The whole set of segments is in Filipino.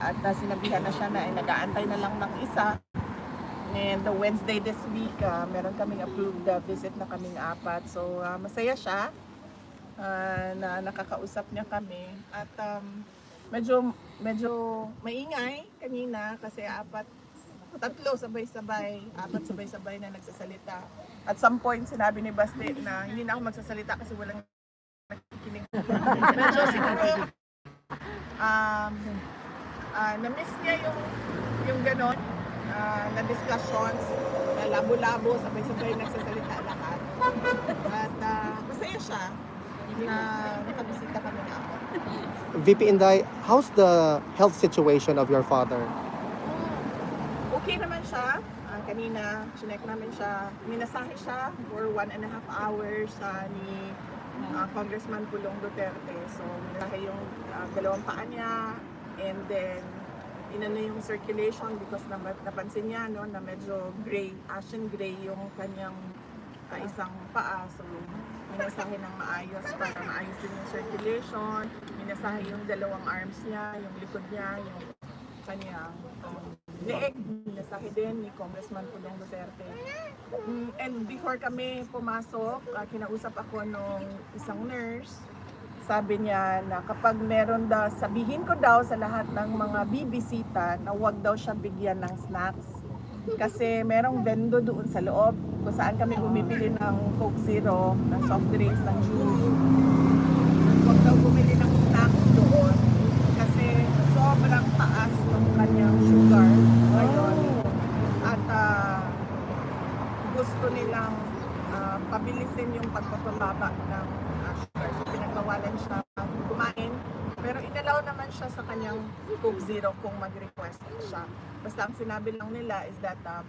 at uh, sinabihan na siya na eh, nag-aantay na lang ng isa. And the Wednesday this week, ah, meron kaming approved ah, visit na kaming apat. So ah, masaya siya ah, na nakakausap niya kami. At um, medyo medyo maingay kanina kasi apat tatlo sabay-sabay, apat sabay-sabay na nagsasalita. At some point sinabi ni Basti na hindi na ako magsasalita kasi walang nakikinig. Medyo siguro um, ah, na-miss niya yung yung ganon ah, na discussions na labo-labo, sabay-sabay nagsasalita lahat. At ah, masaya siya na nakabisita kami na ako. VP Inday, how's the health situation of your father? Okay naman siya. Ah, kanina, chinek namin siya. Minasahe siya for one and a half hours ah, ni ah, Congressman Pulong Duterte. So, minasahe yung ah, dalawang paa niya. And then, inano yung circulation because na, napansin niya no, na medyo gray, ashen gray yung kanyang ah, isang paa. So, minasahe ng maayos para maayos din yung circulation. Minasahe yung dalawang arms niya, yung likod niya, yung kanyang um, leeg. Minasahe din ni Congressman Pulong Duterte. Mm, and before kami pumasok, ah, kinausap ako nung isang nurse. Sabi niya na kapag meron daw, sabihin ko daw sa lahat ng mga bibisita na huwag daw siya bigyan ng snacks. Kasi merong vendo doon sa loob kung saan kami bumibili ng Coke Zero, ng soft drinks, ng juice. Huwag daw bumili ng snacks doon kasi sobrang taas ng kanyang sugar ngayon. At ah, gusto nilang ah, pabilisin yung pagpapababa ng ah, sugar. So pinagbawalan siya kumain. Pero inalaw naman siya sa Coke Zero kung mag-request siya. Basta ang sinabi lang nila is that uh,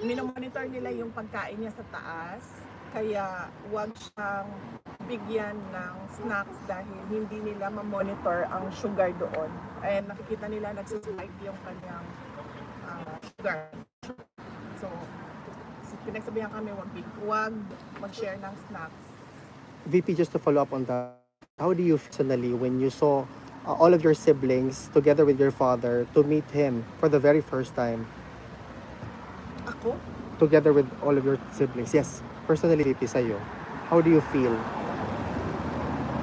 minomonitor nila yung pagkain niya sa taas. Kaya wag siyang bigyan ng snacks dahil hindi nila ma-monitor ang sugar doon. And nakikita nila nagsuspike yung kanyang ah, sugar. So, pinagsabihan kami wag, wag mag-share ng snacks. VP, just to follow up on that, how do you personally when you saw uh, all of your siblings together with your father to meet him for the very first time, Ako? together with all of your siblings? Yes, personally, VP, sa'yo. How do you feel?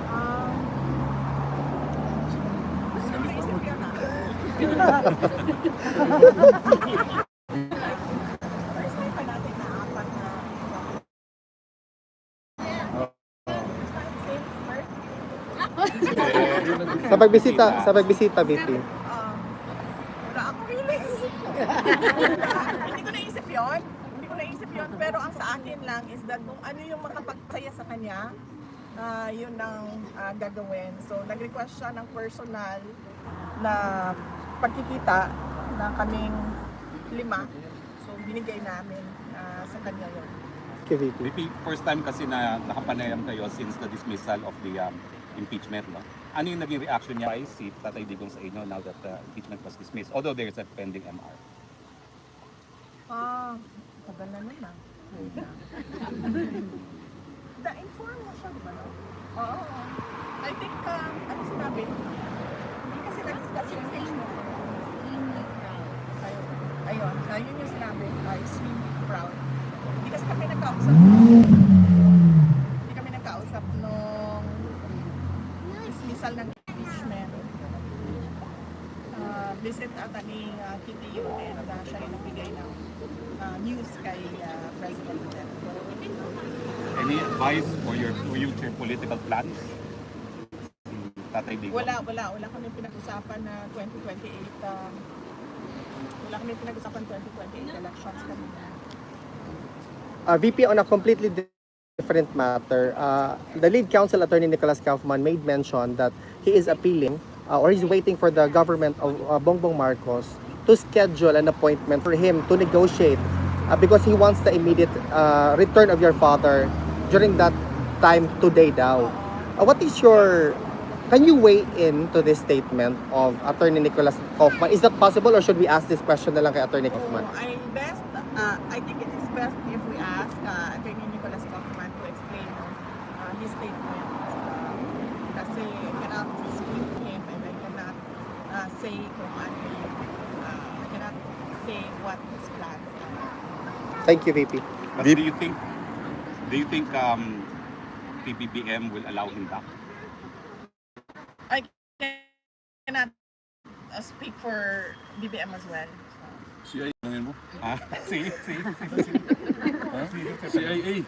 Um, naisip ko na. First time pa natin na apat na Same birthday. Sa pagbisita, sa pagbisita, VP. Ah, wala akong feelings. Hindi ko naisip yon. Hindi ko naisip yon. Pero ang sa akin lang is that kung ano yung makapagsaya sa kanya, ah, yun ang ah, gagawin. So, nag-request siya ng personal na pagkikita na kaming lima. So, binigay namin ah, sa kanya yun. Okay, VP. VP, first time kasi na nakapanayam kayo since the dismissal of the um, impeachment, no? Ano yung naging reaction niya ay si Tatay Digong sa inyo now that the impeachment was dismissed? Although there is a pending MR. Ah, tagal na nun ah. Na-inform mo siya, di ba? no? Oo. I think, um, ano sinabi? Hindi kasi nag-discuss yung issue. Ayun. Ayun. Ayun yung sinabi. I extremely proud. Hindi kasi kami nagkausap. Hindi kami nagkausap nung dismissal ng impeachment. Uh, ni uh, Kitty yun and uh, siya yung nagbigay ng uh, news kay uh, President Duterte. Any advice for your future political plans? Tatay Digong. Wala, wala. Wala kami pinag-usapan na 2028. Um, wala kami pinag-usapan 2028 elections kami. Uh, VP, on a completely di- different matter, uh, the lead counsel attorney Nicholas Kaufman made mention that he is appealing uh, or he's waiting for the government of uh, Bongbong Marcos to schedule an appointment for him to negotiate uh, because he wants the immediate uh, return of your father during that time today daw. Uh, what is your can you weigh in to this statement of attorney Nicholas Kaufman? Is that possible or should we ask this question na lang kay attorney Kaufman? So, I best, uh, I think it is best if we ask uh, Attorney Nicholas Kaufman to explain uh, his statement. Uh, kasi I cannot speak to him and I cannot uh, say kung ano yung, uh, I cannot say what his plans are. Thank you, VP. But do you think do you think um, PBBM will allow him back? I cannot uh, speak for BBM as well. CIA, mo? Ah, sige, sige, CIA.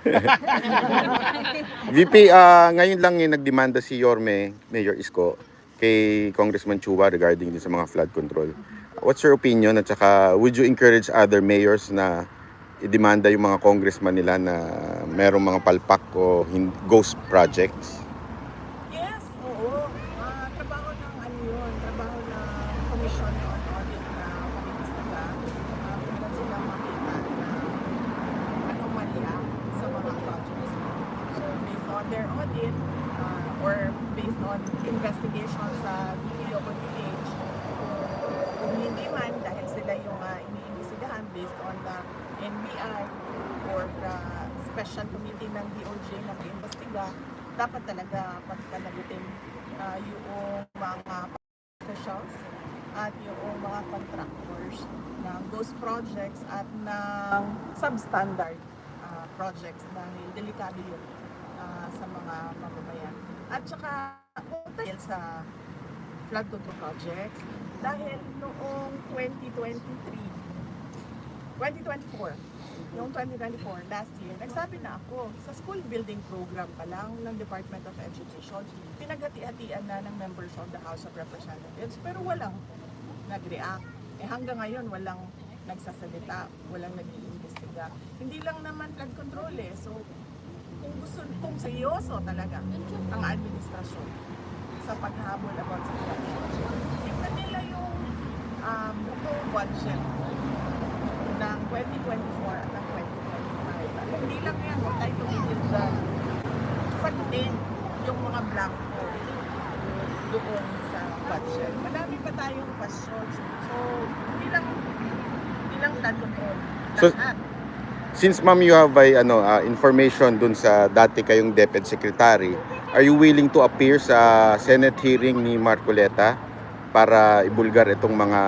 VP, ah, ngayon lang yung nagdemanda si Yorme, Mayor Isko, kay Congressman Chua regarding din sa mga flood control. What's your opinion at saka would you encourage other mayors na idemanda yung mga congressman nila na merong mga palpak o ghost projects? Yes, oo. Ah, trabaho ng ano yun, trabaho ng Commission on Audit na pag-imbestiga. Uh, kung sila makita na anomalya sa mga projects. So, based on their audit, uh, or based on investigation sa DPWH, kung hindi man, dahil sila yung uh, iniimbestigahan based on the NBI or the special committee ng DOJ na mag-imbestiga, dapat talaga pagpanagutin uh, yung mga officials at yung mga contractors ng ghost projects at ng substandard uh, projects dahil delikado yun uh, sa mga mamamayan. At saka dahil sa flood control projects dahil noong 2023 2024 Noong 2024, last year, nagsabi na ako, sa school building program pa lang ng Department of Education, pinaghati-hatian na ng members of the House of Representatives, pero walang nag-react. Eh hanggang ngayon, walang nagsasalita, walang nag-iimbestiga. Hindi lang naman flood control eh. So, kung gusto, kung seryoso talaga ang administrasyon sa paghabol about sa flood tingnan nila yung um, buong budget ng 2024 at ng 2025. At hindi lang yan, huwag tayo tumigil dyan. Sagutin yung mga blanco doon sa budget. Madami pa tayong questions. So, hindi lang, hindi lang flood control. So- Lahat. Since ma'am you have ay, ano, ah, information dun sa dati kayong DepEd Secretary, are you willing to appear sa Senate hearing ni Marcoleta para ibulgar itong mga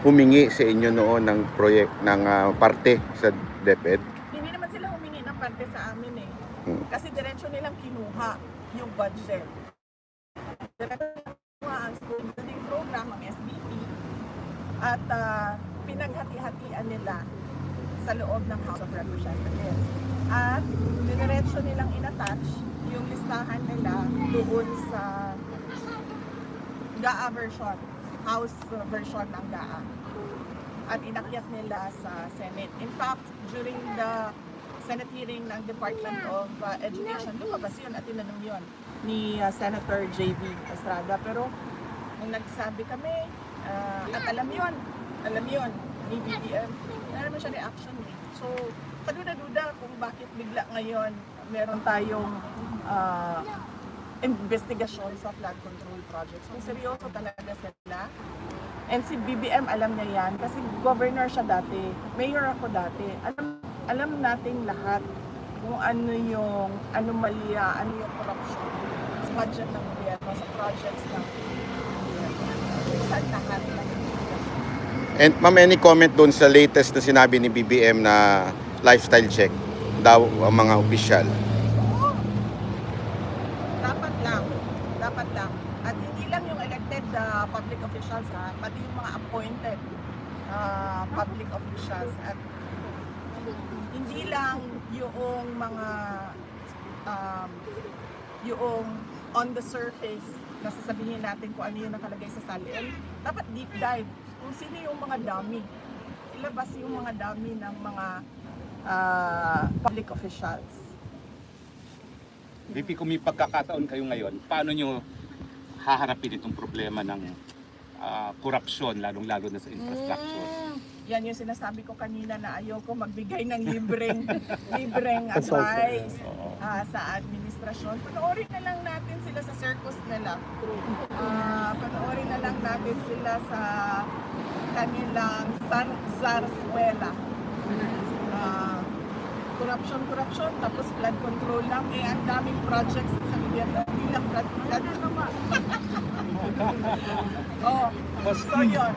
humingi sa inyo noon ng proyek ng ah, parte sa DepEd? hindi naman sila humingi ng parte sa amin eh. Hmm. Kasi diretsyo nilang kinuha yung budget. Diretsyo kinuha ang school building program, ang SBP, at ah, pinaghati-hatian nila sa loob ng House of Representatives. At diretsyo nilang inattach yung listahan nila doon sa GAA version, House version ng GAA at inakyat nila sa Senate. In fact, during the Senate hearing ng Department of uh, Education, lumabas yun at tinanong yun ni uh, Senator J.B. Estrada. Pero nung nagsabi kami, uh, at alam yun, alam yun, ni BBM, wala naman siya reaction eh. So, kaduda-duda kung bakit bigla ngayon meron tayong uh, investigasyon sa flood control projects. Kung seryoso talaga sila, And si BBM alam niya yan kasi governor siya dati, mayor ako dati. Alam alam nating lahat kung ano yung anomalya, ano yung corruption sa budget ng gobyerno, sa projects ng gobyerno. Sa lahat. And ma'am, any comment doon sa latest na sinabi ni BBM na lifestyle check daw ang mga opisyal? Dapat lang. Dapat lang. At hindi lang yung elected uh, public officials ha, pati yung mga appointed uh, public officials at hindi lang yung mga um, yung on the surface na sasabihin natin kung ano yung nakalagay sa salin. Dapat deep dive kung sino yung mga dummy. Ilabas yung mga dummy ng mga uh, public officials. VP, kung may pagkakataon kayo ngayon, paano nyo haharapin itong problema ng ah, korupsyon, lalong-lalo na sa infrastructure? Mm, yan yung sinasabi ko kanina na ayoko magbigay ng libreng libreng advice ah, sa administrasyon. Panoorin na lang natin sila sa circus nila. Ah, panoorin na lang natin sila sa kanilang zar zarzuela. Ah, corruption, corruption, tapos flood control lang. Eh, ang daming projects sa gobyerno. Hindi ng flood. flood. oh, so yun.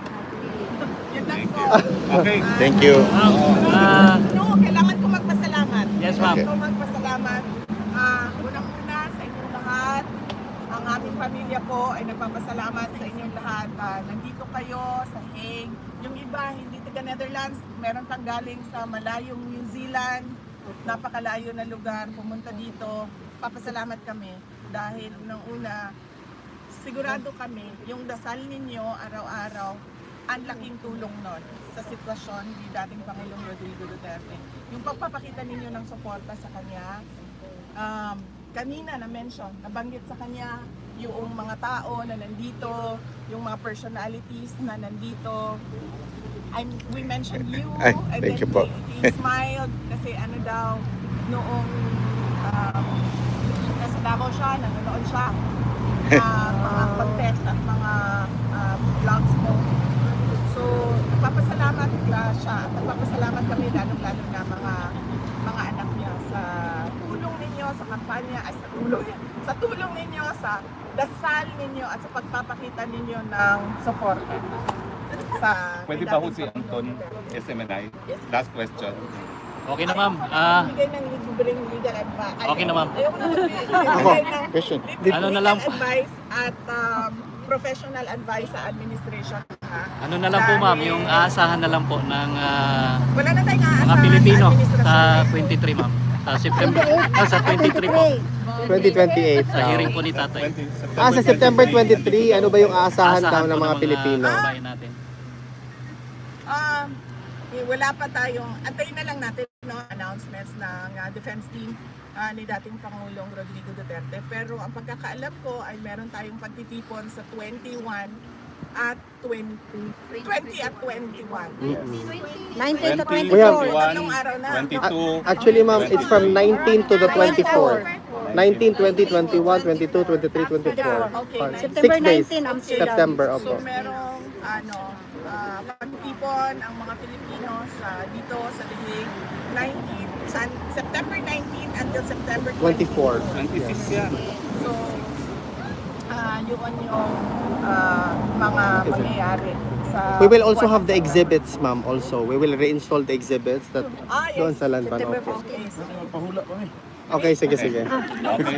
Yun lang po. Okay. Thank you. Ah, No, kailangan ko magpasalamat. Yes, ma'am. Kailangan ko magpasalamat. Ah, inyong lahat. Ang aming pamilya po ay nagpapasalamat sa inyong lahat. Ah, nandito kayo sa Hague. Yung iba, hindi taga Netherlands. Meron pang galing sa malayong New Zealand. Napakalayo na lugar. Pumunta dito. Papasalamat kami. Dahil nung una, sigurado kami, yung dasal ninyo araw-araw, ang laking tulong nun sa sitwasyon ni dating Pangulong Rodrigo Duterte. Yung pagpapakita ninyo ng suporta sa kanya, um, kanina na-mention, nabanggit sa kanya yung mga tao na nandito, yung mga personalities na nandito. I'm, we mentioned you, Ay, and thank then you po. he, he smiled kasi ano daw, noong um, nasa Davao siya, nanonood siya uh, mga content at mga uh, vlogs mo. So, nagpapasalamat siya at nagpapasalamat kami lalong-lalo na mga anak niya sa tulong ninyo sa kampanya, ay sa tulong, sa tulong ninyo, sa dasal ninyo at sa pagpapakita ninyo ng support sa Pwede ba ho si Anton SMNI? Last question. okay na ma'am. Ah, Bigay ng libreng legal advice. Okay na, ma'am. Ayoko na magbigay Ako, ng question. Ano na lang legal po? advice at um, professional advice sa administration. Ha? ano na lang po ma'am, yung aasahan na lang po ng ah, Wala na tayong aasahan mga Pilipino sa administrasyon. sa 23 ma'am. Sa September, ah, sa 23 po. 2028 Sa hearing po ni tatay. 20 Ah, sa September 23, ano ba yung aasahan daw ng mga Pilipino? kababayan natin. Um, eh, wala pa tayong, antayin na lang natin no, announcements ng uh, defense team ah, ni dating Pangulong Rodrigo Duterte. Pero ang pagkakaalam ko ay meron tayong pagtitipon sa 21 at 20, 20 at 21. 19 to 20, 24. We have- Tatlong araw na. 22. Actually, ma'am, it's from 19 to the 24. 19, 20, 21, 22, 23, 24. Okay, Five. September Six days. 19 ang sila. September, So opo. merong ano, ah, pagtipon ang mga Pilipino sa dito sa Lihig 19 sa September 19 until September 24. 26 yan. So ah yun yung ah, mga pangyayari sa We will also have the exhibits, ma'am, also. We will reinstall the exhibits that Ah, yes. doon sa Lanban, September opo. 14. Okay, sige, sige. Okay.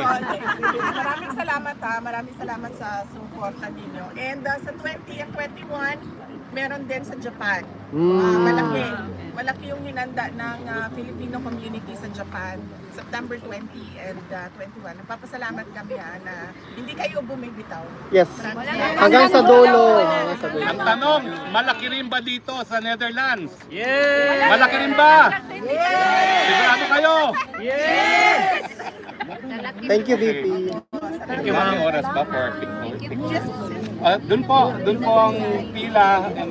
Maraming salamat ha. Maraming salamat sa suporta ninyo. And uh, sa 20 at 21, meron din sa Japan. Mm. Ah, malaki. Malaki yung hinanda ng uh, Filipino community sa Japan. September 20 and uh, 21. Nagpapasalamat kami ha na hindi kayo bumibitaw. Yes. Maraming. Hanggang sa dulo. Hanggang sa dulo. Ang tanong, malaki rin ba dito sa Netherlands? Yeah! Malaki rin ba? Sigurado kayo? Thank you, VP. Thank you ma'am. Oras ba for picture? Ah, doon po, doon po ang pila and then